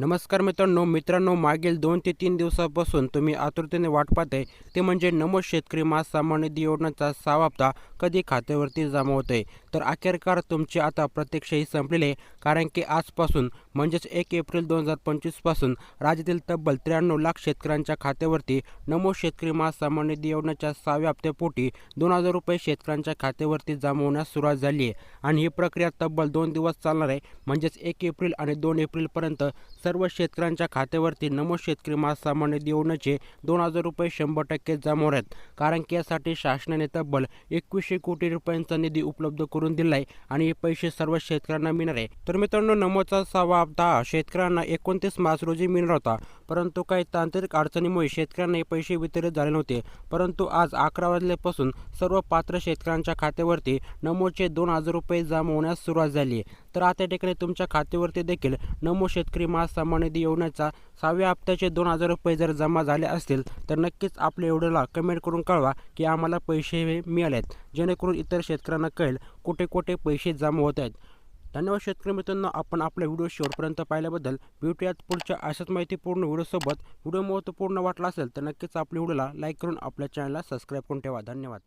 नमस्कार मित्रांनो मित्रांनो मागील दोन ते तीन दिवसापासून तुम्ही आतुरतेने वाट पाहताय ते म्हणजे नमो शेतकरी महासामान्य निधी योजनेचा सहावा हप्ता कधी खात्यावरती जमा होतोय? तर अखेरकार तुमची आता प्रत्यक्षही संपलेले आहे. कारण की आजपासून म्हणजेच एक एप्रिल दोन हजार पंचवीसपासून राज्यातील तब्बल त्र्याण्णव लाख शेतकऱ्यांच्या खात्यावरती नमो शेतकरी महासामान्य निधी योजनेच्या सहाव्या हप्त्यापोटी दोन हजार रुपये शेतकऱ्यांच्या खात्यावरती जमा होण्यास सुरुवात झाली आहे. आणि ही प्रक्रिया तब्बल दोन दिवस चालणार आहे. म्हणजेच एक एप्रिल आणि दोन एप्रिलपर्यंत सर्व शेतकऱ्यांच्या खात्यावरती नमो शेतकरी महासामान्य निधी योजनेचे दोन हजार रुपये शंभर टक्के जमा आहेत. कारण की यासाठी शासनाने तब्बल एकवीसशे कोटी रुपयांचा निधी उपलब्ध करून दिलाय आणि हे पैसे सर्व शेतकऱ्यांना मिळणार आहे. तर मित्रांनो नमोचा सहावा हप्ता हा शेतकऱ्यांना एकोणतीस मार्च रोजी मिळणार होता. परंतु काही तांत्रिक अडचणीमुळे शेतकऱ्यांना हे पैसे वितरित झाले नव्हते. परंतु आज अकरा वाजल्यापासून सर्व पात्र शेतकऱ्यांच्या खात्यावरती नमोचे दोन हजार रुपये जमा होण्यास सुरुवात झाली आहे. तर आता ठिकाणी तुमच्या खात्यावरती देखील नमो शेतकरी महासन्मान निधी योजनेचा सहाव्या हप्त्याचे दोन हजार रुपये जर जमा झाले असतील तर नक्कीच आपल्या एवढ्याला कमेंट करून कळवा की आम्हाला पैसे हे आहेत जेणेकरून इतर शेतकऱ्यांना कळेल कुठे कुठे पैसे जमा होत आहेत. धन्यवाद शेतकरी मित्रांनो. आपण आपला व्हिडिओ शेवटपर्यंत पाहिल्याबद्दल भेटूयात पुढच्या अशाच माहितीपूर्ण व्हिडिओसोबत. व्हिडिओ महत्त्वपूर्ण वाटला असेल तर नक्कीच आपल्या व्हिडिओला लाईक करून आपल्या चॅनलला सबस्क्राईब करून ठेवा. धन्यवाद.